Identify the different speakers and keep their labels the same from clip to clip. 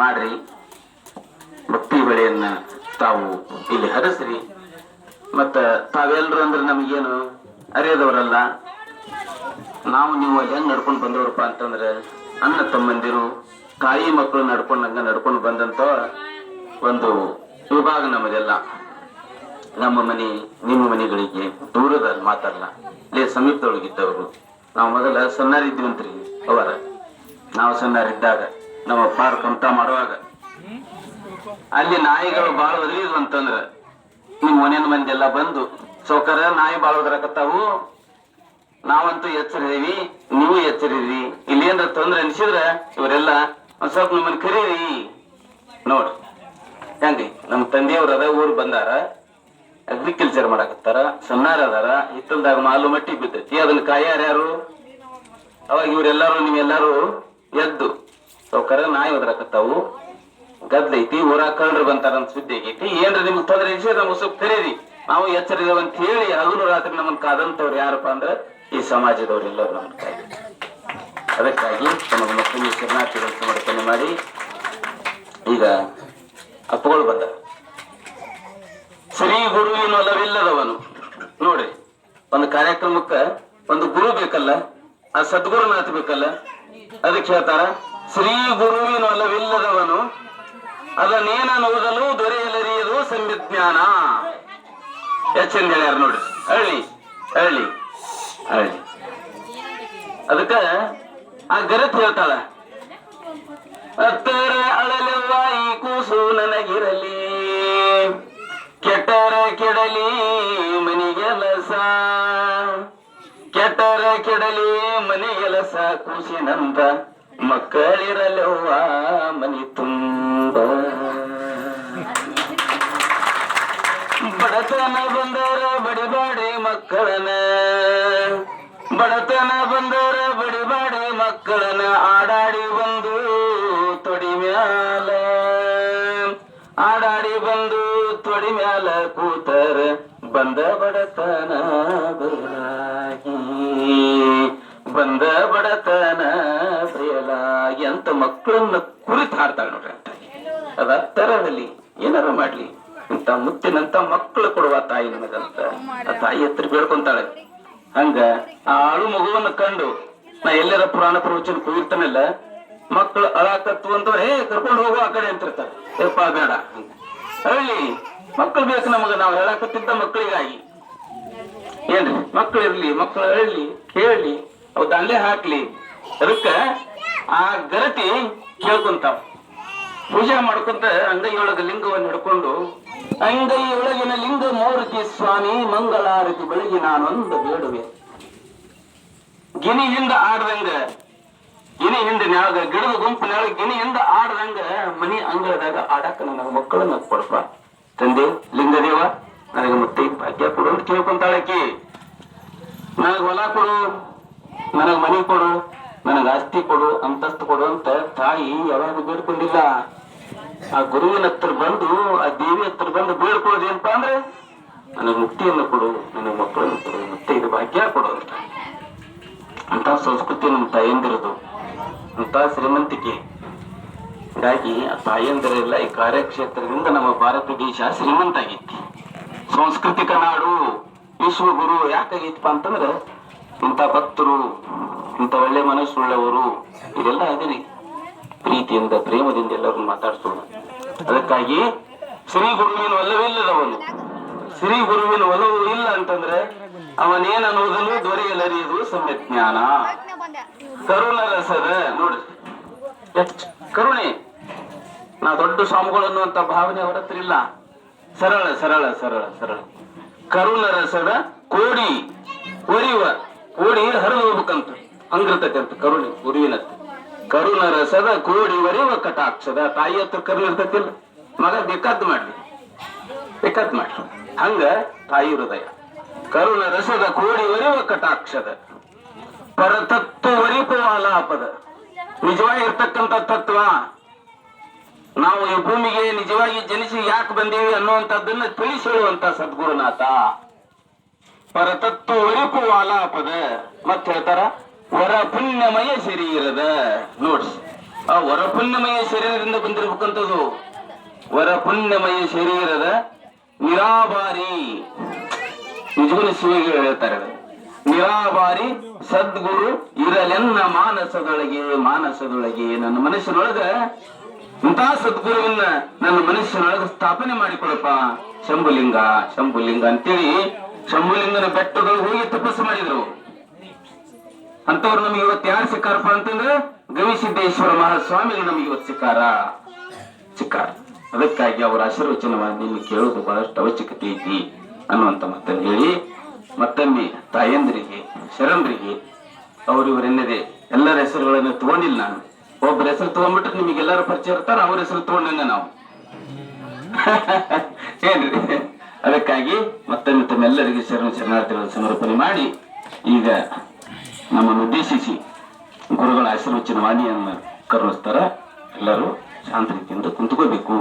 Speaker 1: ಮಾಡ್ರಿ. ಭಕ್ತಿ ಬೆಳೆಯನ್ನ ತಾವು ಇಲ್ಲಿ ಹರಿಸ್ರಿ. ಮತ್ತ ತಾವೆಲ್ಲರೂ ಅಂದ್ರೆ ನಮಗೇನು ಅರಿಯದವರಲ್ಲ, ನಾವು ನೀವು ಹೆಂಗ್ ನಡ್ಕೊಂಡು ಬಂದವ್ರಪ್ಪ ಅಂತಂದ್ರೆ ಅನ್ನ ತಮ್ಮಂದಿರು, ತಾಯಿ ಮಕ್ಕಳು ನಡ್ಕೊಂಡು ಹಂಗ ನಡ್ಕೊಂಡು ಬಂದಂತ ಒಂದು ವಿಭಾಗ ನಮ್ಮದೆಲ್ಲ. ನಮ್ಮ ಮನೆ, ನಿಮ್ಮ ಮನೆಗಳಿಗೆ ದೂರದ ಮಾತಲ್ಲ ಇಲ್ಲೇ ಸಮೀಪದೊಳಗಿದ್ದವರು. ನಾವು ಮೊದಲ ಸಣ್ಣರಿದ್ವಂತ್ರಿ ಅವರ. ನಾವು ಸಣ್ಣರಿದ್ದಾಗ. ನಮ್ಮ ಪಾರ್ ಕಮಟ ಮಾಡುವಾಗ ಅಲ್ಲಿ ನಾಯಿಗಳು ಬಾಳ ಒದಗಿದ್ವು ಅಂತಂದ್ರ ನಿಮ್ ಮನೆಯ ಮಂದಿ ಎಲ್ಲ ಬಂದು, ಸೌಕರ್ಯ, ನಾಯಿ ಬಾಳ ಒದರಕತ್ತಾವು. ನಾವಂತೂ ಎಚ್ಚರಿದೀವಿ, ನೀವು ಎಚ್ಚರಿದ್ರಿ. ಇಲ್ಲಿ ಏನ್ರ ತೊಂದ್ರೆ ಅನ್ಸಿದ್ರ ಇವರೆಲ್ಲ ಒಂದ್ ಸ್ವಲ್ಪ ನಿಮ್ಮನ್ನ ಕರೀರಿ. ನೋಡ್ರಿ ಹೆಂಗ್ರಿ ನಮ್ ತಂದೆಯವ್ರ ಅದ ಊರ್ ಬಂದಾರ. ಅಗ್ರಿಕಲ್ಚರ್ ಮಾಡಕತ್ತಾರ ಸಣ್ಣಾರ ಅದಾರ. ಹಿತ್ತಲ್ದಾಗ ಮಾಲು ಮಟ್ಟಿ ಬಿದ್ದೈತಿ. ಅದನ್ನ ಕಾಯಾರ್ಯಾರು ಅವಾಗ ಇವರೆಲ್ಲರೂ ನೀವೆಲ್ಲರೂ ಎದ್ದು ಸೌಕರ್ಯ ನಾಯಿ ಒದರಕತ್ತಾವು. ಗದ್ದೈತಿ ಊರಾಗ ಕಳ್ಳರು ಬಂತಾರ ಅಂತ ಸುದ್ದಿ ಆಗೈತಿ. ಏನ್ರಿ ನಿಮ್ಗೆ ತೊಂದ್ರೆ ಇನ್ಸಿದ್ರೆ ನಮ್ಗೆ ಸ್ವಲ್ಪ ಕರೀರಿ ನಾವು ಅಂತ ಹೇಳಿ ಹಗಲು ರಾತ್ರಿ ನಮ್ಮನ್ ಕಾದಂತವ್ರು ಯಾರಪ್ಪ ಅಂದ್ರೆ ಈ ಸಮಾಜದವ್ರು ಎಲ್ಲರೂ ಅದಕ್ಕಾಗಿ ನಮಗೆ ಮಕ್ಕಳಿಗೆ ಶರಣಾರ್ಥಿಗಳ ಸಮರ್ಪಣೆ ಮಾಡಿ ಈಗ ಅಪ್ಪಗಳು ಬಂದ ಶ್ರೀ ಗುರುವಿನ ಒಲವಿಲ್ಲದವನು ನೋಡ್ರಿ, ಒಂದು ಕಾರ್ಯಕ್ರಮಕ್ಕ ಒಂದು ಗುರು ಬೇಕಲ್ಲ, ಆ ಸದ್ಗುರುನಾಥ ಬೇಕಲ್ಲ, ಅದಕ್ಕೆ ಹೇಳ್ತಾರ? ಶ್ರೀ ಗುರುವಿನ ಒಲವಿಲ್ಲದವನು ಅದನ್ನೇನ ನೋದಲು ದೊರೆಯಲರಿಯದು ಸಂವಿಜ್ಞಾನ ಹೆಚ್ಚೆಂದ ಹೇಳ್ಯಾರ ನೋಡ್ರಿ ಹಳ್ಳಿ ಹಳ್ಳಿ ಹಳ್ಳಿ ಅದಕ್ಕ ಆ ಗರತ್ ಹೇಳ್ತಾಳ ಹತ್ತರ ಅಳಲೆವ್ವ ಈ ಕೂಸು ನನಗಿರಲಿ, ಕೆಟ್ಟರ ಕೆಡಲಿ ಮನಿಗೆಲಸ, ಕೆಟ್ಟರ ಕೆಡಲಿ ಮನಿಗೆಲಸ ಕೂಸಿನಂತ. ಮಕ್ಕಳಿರಲವ್ವ ಮನಿ ತುಂಬ. ಬಡತನ ಬಂದರ ಬಡಿಬಾಡಿ ಮಕ್ಕಳನ ಬಡತನ ಬಂದರ ಬಡಿಬಾಡಿ ಮಕ್ಕಳನ ಆಡಾಡಿ ಬಂದು ತೊಡಿ ಮ್ಯಾಲ. ಆಡಾಡಿ ಬಂದು ತೊಡಿ ಮ್ಯಾಲ ಕೂತರ ಬಂದ ಬಡತನ. ಏನಾರ ಮಾಡ್ಲಿ. ಇಂತ ಮುತ್ತಿನಂತ ಮಕ್ಕಳು ಕೊಡುವ ತಾಯಿ ನನಗಂತ. ಆ ತಾಯಿ ಹತ್ರ ಬೇಡ್ಕೊಂತಾಳೆ. ಹಂಗ ಆ ಆಳು ಮಗುವನ್ನ ಕಂಡು ನಾ ಎಲ್ಲರ ಪುರಾಣ ಪ್ರವಚನ ಕೂಗಿರ್ತಾನಲ್ಲ ಮಕ್ಕಳು ಅಳಾಕತ್ತು ಅಂತ ಹೇ, ಕರ್ಕೊಂಡು ಹೋಗು ಆ ಕಡೆ ಅಂತಿರ್ತಾರೆ. ಏಪ್ಪ ಬೇಡ ಹೇಳಿ ಮಕ್ಕಳು ಬೇಕು ನಮಗ, ನಾವು ಹೇಳಾಕತ್ತಿದ್ದ ಮಕ್ಕಳಿಗಾಗಿ. ಏನ್ರಿ? ಮಕ್ಕಳು ಇರ್ಲಿ ಮಕ್ಕಳು ಹೇಳಿ, ಕೇಳಿ, ಅವ್ ದಾಂಡೆ ಹಾಕ್ಲಿ. ಅದಕ್ಕ ಆ ಗರತಿ ಕೇಳ್ಕೊಂತಾವ. ಪೂಜೆ ಮಾಡ್ಕೊಂತ ಅಂಗೈಯೊಳಗ ಲಿಂಗವನ್ನು ಹಿಡ್ಕೊಂಡು, ಅಂಗೈಯೊಳಗಿನ ಲಿಂಗ ಮೂರ್ತಿ ಸ್ವಾಮಿ, ಮಂಗಳಾರತಿ ಬೆಳಗ್ಗೆ ನಾನೊಂದು ಬೇಡುವೆ. ಗಿನಿ ಹಿಂದ ಆಡ್ದಂಗ ಗಿನಿ ಹಿಂದ ನ್ಯಾಗ, ಗಿಡದ ಗುಂಪಿನಾಗ ಗಿನಿ ಹಿಂದ ಆಡ್ದಂಗ ಮನಿ ಅಂಗಳದಾಗ ಆಡಾಕ ನನಗ ಮಕ್ಕಳನ್ನ ಕೊಡಪ್ಪ ತಂದೆ, ಲಿಂಗದೇವ, ನನಗೆ ಮತ್ತೆ ಭಾಗ್ಯ ಕೊಡು ಅಂತ ಕೇಳ್ಕೊಂತಾಳಕಿ ನನಗ್ ಹೊಲ ಕೊಡು, ನನಗ್ ಮನಿ ಕೊಡು. ನನಗ್ ಆಸ್ತಿ ಕೊಡು, ಅಂತಸ್ತು ಕೊಡು ಅಂತ ತಾಯಿ ಯಾವಾಗ ಬೇಡ್ಕೊಂಡಿಲ್ಲ. ಆ ಗುರುವಿನ ಹತ್ರ ಬಂದು, ಆ ದೇವಿ ಹತ್ರ ಬಂದು ಬೇಡ್ಕೊಳ್ಳೋದೇನಪ್ಪ ಅಂದ್ರೆ ನನಗೆ ಮುಕ್ತಿಯನ್ನು ಕೊಡು ನನಗೆ ಮಕ್ಕಳನ್ನು ಕೊಡು, ಮತ್ತೆ ಇದು ಭಾಗ್ಯ ಕೊಡು ಅಂತ. ಅಂತ ಸಂಸ್ಕೃತಿ ನಮ್ಮ ತಾಯಂದಿರದು. ಅಂತ ಶ್ರೀಮಂತಿಕೆ. ಹೀಗಾಗಿ ಆ ತಾಯಂದಿರೆಲ್ಲ ಈ ಕಾರ್ಯಕ್ಷೇತ್ರದಿಂದ ನಮ್ಮ ಭಾರತ ದೇಶ ಶ್ರೀಮಂತ ಆಗೈತಿ ಸಾಂಸ್ಕೃತಿಕ ನಾಡು, ವಿಶ್ವಗುರು ಯಾಕಾಗೈತಪ್ಪ ಅಂತಂದ್ರೆ, ಇಂಥ ಭಕ್ತರು ಇಂಥ ಒಳ್ಳೆ ಮನಸ್ಸುಳ್ಳವರು, ಇದೆಲ್ಲ ಅದಿರಿ ಪ್ರೀತಿಯಿಂದ, ಪ್ರೇಮದಿಂದ ಎಲ್ಲರನ್ನು ಮಾತಾಡ್ಸೋಣ ಅದಕ್ಕಾಗಿ ಶ್ರೀ ಗುರುವಿನ ಒಲವಿಲ್ಲದವನು ಶ್ರೀ ಗುರುವಿನ ಒಲವು ಇಲ್ಲ ಅಂತಂದ್ರೆ ಅವನೇನ ಅನ್ನೋದನ್ನು ಸಮ್ಯಜ್ಞಾನ. ಕರುಣ ರಸದ ನೋಡ್ರಿ ಕರುಣೆ. ನಾ ದೊಡ್ಡ ಸ್ವಾಮಿಗಳು ಅನ್ನುವಂತ ಭಾವನೆ ಅವರ ಹತ್ರ ಇಲ್ಲ. ಸರಳ ಸರಳ ಸರಳ ಸರಳ. ಕರುಣ ರಸದ ಕೋಡಿ ಒರಿಯುವ ಕೋಡಿ ಹರಿದು ಹೋಗ್ಬೇಕಂತ. ಅಂತ ಕರುಣೆ ಗುರುವಿನತ್ತ. ಕರುಣ ರಸದ ಕೋಡಿ ಒರಿಯುವ ಕಟಾಕ್ಷದ ತಾಯಿ ಹತ್ರ ಕರುಣ ಇರ್ತೈತಿಲ್ಲ ಮಗ ಬೇಕಾದ್ ಮಾಡ್ಲಿ. ಬೇಕಾದ್ ಮಾಡ್ಲಿ. ಹಂಗ ತಾಯಿ ಹೃದಯ. ಕರುಣ ರಸದ ಕೋಡಿ ಒರಿಯುವ ಕಟಾಕ್ಷದ. ಪರತತ್ವ ಆಲಾಪದ ನಿಜವಾಗಿ ಇರ್ತಕ್ಕಂಥ ತತ್ವ. ನಾವು ಈ ಭೂಮಿಗೆ ನಿಜವಾಗಿ ಜನಿಸಿ ಯಾಕೆ ಬಂದೀವಿ ಅನ್ನುವಂಥದ್ದನ್ನ ತಿಳಿಸಿ ಹೇಳುವಂತ ಸದ್ಗುರುನಾಥ. ಪರತತ್ವ ವರಿಪು ಆಲಾಪದ ಮತ್ತೆ ಹೇಳ್ತಾರ? ವರ ಪುಣ್ಯಮಯ ಶರೀರದ ನೋಡ್ರಿ ಆ ವರಪುಣ್ಯಮಯ ಶರೀರದಿಂದ ಬಂದಿರಬೇಕಂತದ್ದು ವರಪುಣ್ಯಮಯ ಶರೀರದ ನಿರಾಬಾರಿ ನಿಜಗುಣ ಶಿವಿಗೆ ಹೇಳ್ತಾರೆ ನಿರಾಬಾರಿ ಸದ್ಗುರು ಇರಲೆನ್ನ ಮಾನಸದೊಳಗೆ ಮಾನಸದೊಳಗೆ ನನ್ನ ಮನಸ್ಸಿನೊಳಗ ಇಂತಹ ಸದ್ಗುರುವನ್ನ ನನ್ನ ಮನಸ್ಸಿನೊಳಗ ಸ್ಥಾಪನೆ ಮಾಡಿಕೊಡಪ್ಪ. ಶಂಭುಲಿಂಗ ಶಂಭುಲಿಂಗ ಅಂತೇಳಿ ಶಂಭುಲಿಂಗನ ಬೆಟ್ಟಗಳು ಹೋಗಿ ತಪಸ್ಸು ಮಾಡಿದ್ರು. ಅಂತವ್ರು ನಮ್ಗೆ ಇವತ್ತು ಯಾರು ಸಿಕ್ಕಾರಪ್ಪ ಅಂತಂದ್ರೆ ಗವಿಸಿದ್ದೇಶ್ವರ ಮಹಾಸ್ವಾಮಿಗಳು ನಮ್ಗೆ ಇವತ್ತು ಸಿಕ್ಕಾರ. ಸಿಕ್ಕಾರ. ಅದಕ್ಕಾಗಿ ಅವರ ಆಶೀರ್ವಚನವಾಗಿ ನಿಮ್ಗೆ ಕೇಳೋದು ಬಹಳಷ್ಟು ಅವಶ್ಯಕತೆ ಐತಿ ಅನ್ನುವಂತ ಮತ್ತನ್ನು ಹೇಳಿ, ಮತ್ತೊಮ್ಮೆ ತಾಯಂದ್ರಿಗೆ, ಶರಣರಿಗೆ ಅವರು ಎಲ್ಲರ ಹೆಸರುಗಳನ್ನು ತಗೊಂಡಿಲ್ಲ ನಾನು. ಒಬ್ಬರ ಹೆಸರು ತಗೊಂಡ್ಬಿಟ್ರೆ ನಿಮಗೆಲ್ಲರೂ ಪರಿಚಯ ಇರ್ತಾರ, ಅವ್ರ ಹೆಸರು ತಗೊಂಡಂಗ ನಾವು. ಏನ್ರಿ? ಅದಕ್ಕಾಗಿ ಮತ್ತೊಮ್ಮೆ ತಮ್ಮೆಲ್ಲರಿಗೆ ಶರಣ ಶರಣಾರ್ಥಿಗಳನ್ನು ಸಮರ್ಪಣೆ ಮಾಡಿ, ಈಗ ನಮ್ಮನ್ನು ಉದ್ದೇಶಿಸಿ ಗುರುಗಳ ಆಶೀರ್ವಚನ ವಾಣಿಯನ್ನು ಕರುಣಿಸ್ತಾರ. ಎಲ್ಲರೂ ಶಾಂತ ರೀತಿಯಿಂದ ಕುಂತ್ಕೋಬೇಕು.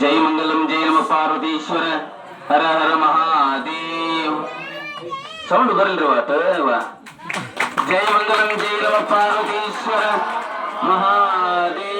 Speaker 1: ಜೈ ಮಂಗಲಂ, ಜೈ ನಮ ಪಾರ್ವತೀಶ್ವರ, ಹರ ಹರ ಮಹಾದೇವ್. ಸೌಂಡ್ ಬರಲ್ರಿ ವಾಟ ಜೈ ಮಂಗಲಂ, ಜೈ ನಮ ಪಾರ್ವತೀಶ್ವರ, ಮಹಾದೇವ್.